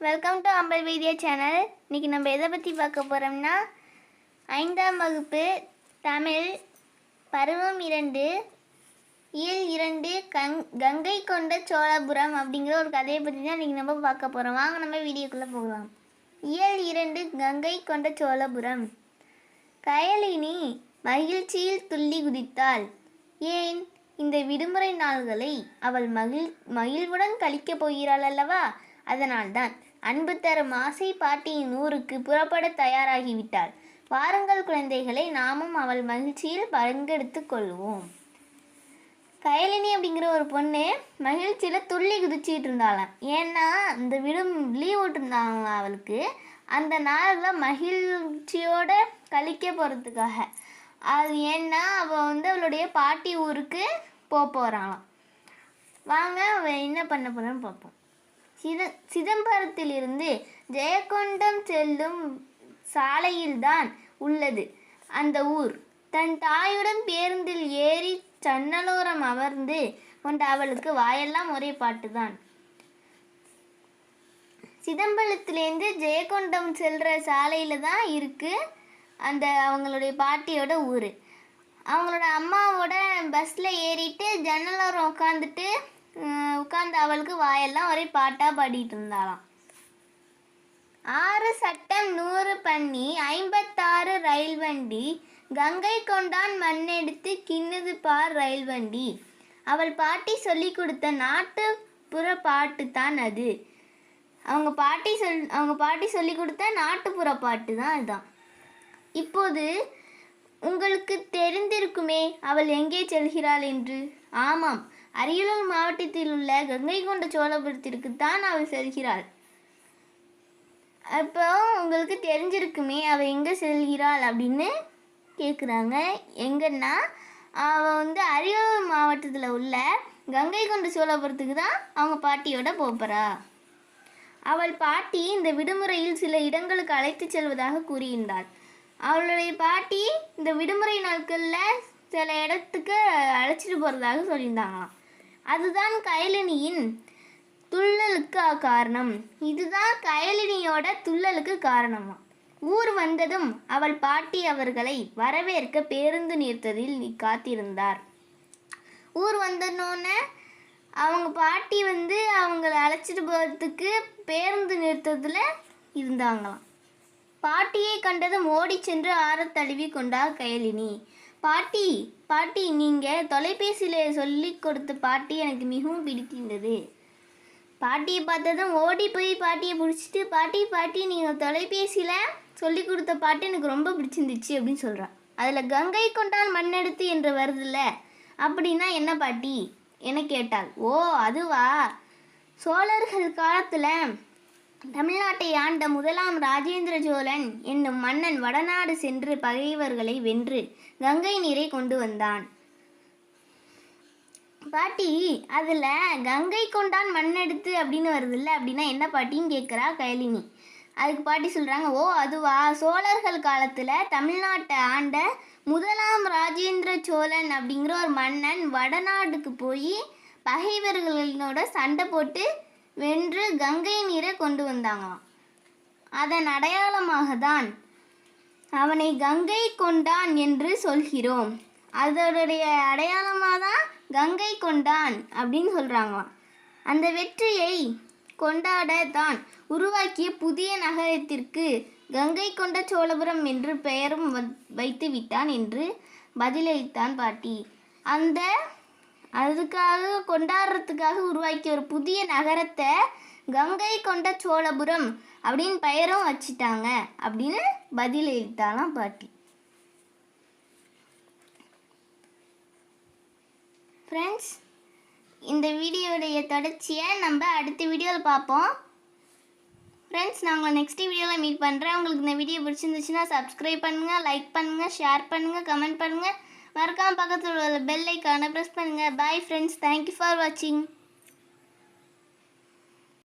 Welcome to Ambal video channel இன்றைக்கி நம்ம எதை பற்றி பார்க்க போகிறோம்னா ஐந்தாம் வகுப்பு தமிழ் பருவம் இரண்டு இயல் இரண்டு கங் கங்கை கொண்ட சோழபுரம் அப்படிங்கிற ஒரு கதையை பற்றி தான் இன்றைக்கி நம்ம பார்க்க போகிறோம் வாங்க நம்ம வீடியோக்குள்ளே போகலாம். இயல் இரண்டு கங்கை கொண்ட சோழபுரம். கயலினி மகிழ்ச்சியில் துள்ளி குதித்தாள். ஏன்? இந்த விடுமுறை நாள்களை அவள் மகிழ் மகிழ்வுடன் கழிக்கப் போகிறாள் அல்லவா? அதனால்தான். அன்பு தரும் ஆசை பாட்டியின் ஊருக்கு புறப்பட தயாராகிவிட்டாள். வாருங்கள் குழந்தைகளை நாமும் அவள் மகிழ்ச்சியில் பங்கெடுத்து கொள்வோம். கயலினி அப்படிங்கிற ஒரு பொண்ணு மகிழ்ச்சியில் துள்ளி குதிச்சிட்டு இருந்தாளாம். ஏன்னா இந்த விடும் லீவ் விட்டுருந்தாங்களா அவளுக்கு. அந்த நாளில் மகிழ்ச்சியோடு கழிக்க போகிறதுக்காக அது ஏன்னா அவள் வந்து அவளுடைய பாட்டி ஊருக்கு போக போகிறாளாம் வாங்க அவள் என்ன பண்ண போகிறான்னு பார்ப்போம் சித சிதம்பரத்திலிருந்து ஜெயக்கொண்டம் செல்லும் சாலையில்தான் உள்ளது. அந்த ஊர். தன் தாயுடன் பேருந்தில் ஏறி சன்னலோரம் அமர்ந்து கொண்ட அவளுக்கு வாயெல்லாம் ஒரே பாட்டுதான். சிதம்பரத்துலேருந்து ஜெயக்கொண்டம் செல்கிற சாலையில் தான் இருக்குது அந்த அவங்களுடைய பாட்டியோட ஊர். அவங்களோட அம்மாவோட பஸ்ஸில் ஏறிட்டு ஜன்னலோரம் உட்காந்துட்டு உட்காந்து அவளுக்கு வாயெல்லாம் ஒரே பாட்டாக பாடிட்டு இருந்தாளாம். ஆறு சட்டம் நூறு பண்ணி ஐம்பத்தாறு ரயில் வண்டி கங்கை கொண்டான் மண்ணெடுத்து கிண்ணுது பார் ரயில் வண்டி. அவள் பாட்டி சொல்லி கொடுத்த நாட்டுப்புற பாட்டு தான் அது. அவங்க பாட்டி சொல் அவங்க பாட்டி சொல்லி கொடுத்த நாட்டுப்புற பாட்டு தான் அதுதான் இப்போது உங்களுக்கு தெரிந்திருக்குமே அவள் எங்கே செல்கிறாள் என்று? ஆமாம் அரியலூர் மாவட்டத்தில் உள்ள கங்கை கொண்ட சோழபுரத்திற்கு தான் அவள் செல்கிறாள் அப்போ உங்களுக்கு தெரிஞ்சிருக்குமே அவள் எங்கே செல்கிறாள் அப்படின்னு கேட்குறாங்க எங்கன்னா அவள் வந்து அரியலூர் மாவட்டத்தில் உள்ள கங்கை கொண்ட சோழபுரத்துக்கு தான் அவங்க பாட்டியோட போகிறா அவள் பாட்டி இந்த விடுமுறையில் சில இடங்களுக்கு அழைத்து செல்வதாக கூறியிருந்தாள். அவளுடைய பாட்டி இந்த விடுமுறை நாட்களில் சில இடத்துக்கு அழைச்சிட்டு போகிறதாக சொல்லியிருந்தாங்களாம். அதுதான் கயலினியின் துள்ளலுக்கு காரணம். இதுதான் கயலினியோட துள்ளலுக்கு காரணமா? ஊர் வந்ததும் அவள் பாட்டி அவர்களை வரவேற்க பேருந்து நிறுத்ததில் காத்திருந்தார். ஊர் வந்தனோன்னே அவங்க பாட்டி வந்து அவங்கள அழைச்சிட்டு போகிறதுக்கு பேருந்து நிறுத்தத்தில் இருந்தாங்களாம். பாட்டியை கண்டதும் ஓடி சென்று ஆற தழுவி கொண்டார் கயலினி. பாட்டி பாட்டி நீங்கள் தொலைபேசியில் சொல்லி கொடுத்த பாட்டி எனக்கு மிகவும் பிடித்திருந்தது. பாட்டியை பார்த்ததும் ஓடி போய் பாட்டியை பிடிச்சிட்டு பாட்டி பாட்டி நீங்கள் தொலைபேசியில் சொல்லி கொடுத்த பாட்டு எனக்கு ரொம்ப பிடிச்சிருந்துச்சு அப்படின்னு சொல்கிறான் அதில் கங்கை கொண்டால் மண்ணெடுத்து என்று வருதுல்ல அப்படின்னா என்ன பாட்டி? என கேட்டாள். ஓ அதுவா? சோழர்கள் காலத்தில் தமிழ்நாட்டை ஆண்ட முதலாம் ராஜேந்திர சோழன் என்னும் மன்னன் வடநாடு சென்று பகைவர்களை வென்று கங்கை நீரை கொண்டு வந்தான். பாட்டி அதில் கங்கை கொண்டான் மண்ணெடுத்து அப்படின்னு வருதுல்ல அப்படின்னா என்ன பாட்டின்னு கேட்குறா கயலினி. அதுக்கு பாட்டி சொல்கிறாங்க ஓ அதுவா? சோழர்கள் காலத்தில் தமிழ்நாட்டை ஆண்ட முதலாம் ராஜேந்திர சோழன் அப்படிங்கிற ஒரு மன்னன் வடநாடுக்கு போய் பகைவர்களோட சண்டை போட்டு வென்று கங்கை நீரை கொண்டு வந்தாங்களாம். அதன் அடையாளமாக தான் அவனை கங்கை கொண்டான் என்று சொல்கிறோம். அதனுடைய அடையாளமாக தான் கங்கை கொண்டான் அப்படின்னு சொல்கிறாங்களாம் அந்த வெற்றியை கொண்டாட தான் உருவாக்கிய புதிய நகரத்திற்கு கங்கை கொண்ட சோழபுரம் என்று பெயரும் வைத்து விட்டான் என்று பதிலளித்தான் பாட்டி. அந்த அதுக்காக கொண்டாடுறதுக்காக உருவாக்கிய ஒரு புதிய நகரத்தை கங்கை கொண்ட சோழபுரம் அப்படின்னு பெயரும் வச்சிட்டாங்க அப்படின்னு பதிலளித்தாலாம் பாட்டி. ஃப்ரெண்ட்ஸ் இந்த வீடியோடைய தொடர்ச்சியை நம்ம அடுத்த வீடியோவில் பார்ப்போம். ஃப்ரெண்ட்ஸ் நான் உங்களை நெக்ஸ்ட் வீடியோவில் மீட் பண்ணுறேன் உங்களுக்கு இந்த வீடியோ பிடிச்சிருந்துச்சுன்னா சப்ஸ்கிரைப் பண்ணுங்கள் லைக் பண்ணுங்கள் ஷேர் பண்ணுங்கள் கமெண்ட் பண்ணுங்கள் மறக்காமல் பக்கத்தில் உள்ள பெல் ஐக்கானை ப்ரெஸ் பண்ணுங்கள் பாய் ஃப்ரெண்ட்ஸ் தேங்க்யூ ஃபார் வாட்சிங்